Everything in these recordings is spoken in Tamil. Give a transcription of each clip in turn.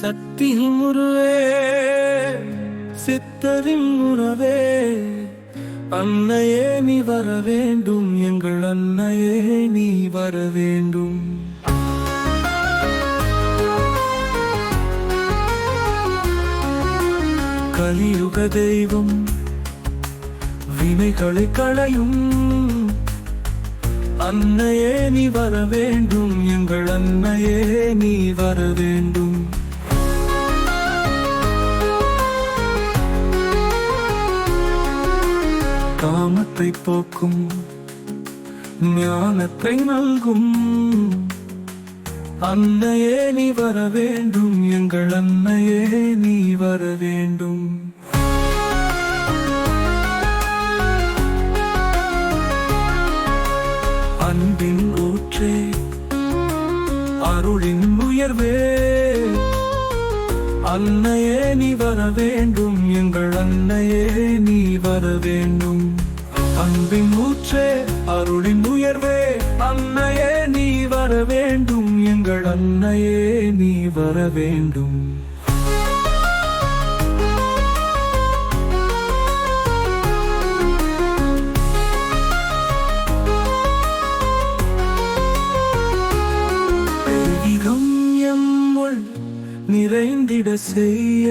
சக்தியின் உருவே சித்தரின் உறவே அன்னையே நீ வர வேண்டும் எங்கள் அன்னையே நீ வர வேண்டும். கலியுக தெய்வம் வினைகளை களையும் அன்னையே நீ வர வேண்டும் எங்கள் அன்னையே நீ வர வேண்டும். போக்கும் ஞானத்தை நல்கும். அன்னையே நீ வர வேண்டும் எங்கள் அன்னையே நீ வர வேண்டும். அன்பின் ஊற்றே அருளின் உயர்வே. அன்னையே நீ வர வேண்டும் எங்கள் அன்னையே நீ வர வேண்டும். அன்பின் ஊற்றே அருளின் உயர்வே அன்னையே நீ வர வேண்டும் எங்கள் அன்னையே நீ வர வேண்டும். நிறைந்திட செய்ய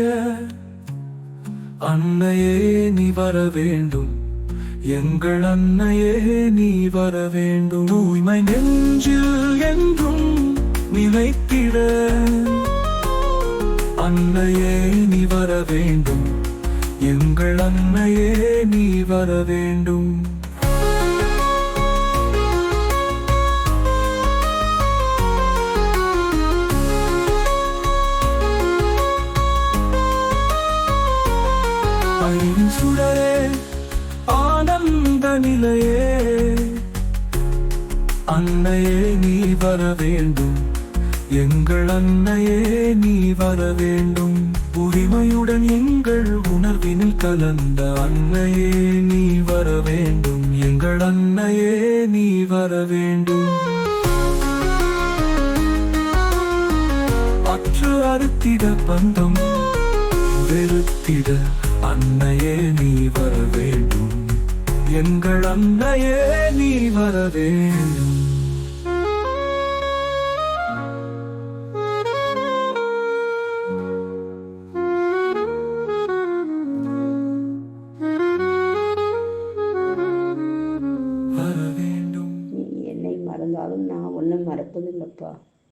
அன்னையே நீ வர வேண்டும். எங்கள் அன்னையே நீ வர வேண்டும். தூய்மை நெஞ்சில் என்றும் நிலைத்திட. அன்னையே நீ வர வேண்டும். எங்கள் அன்னையே நீ வர வேண்டும். அன்னையே அன்னையே நீ வர வேண்டும். எங்கள் அன்னையே நீ வர வேண்டும். உரிமையுடன் எங்கள் உணர்வினில் கலந்த அன்னையே நீ வர வேண்டும். எங்கள் அன்னையே நீ வர வேண்டும். அற்று அறுத்திட பந்தம் வெறுத்திட அன்னையே நீ வர வேண்டும். எங்கள் அன்னையே நீ வரவேண்டும் மறந்தாலும் நான் ஒன்றும் மறப்பதில்லைப்பா.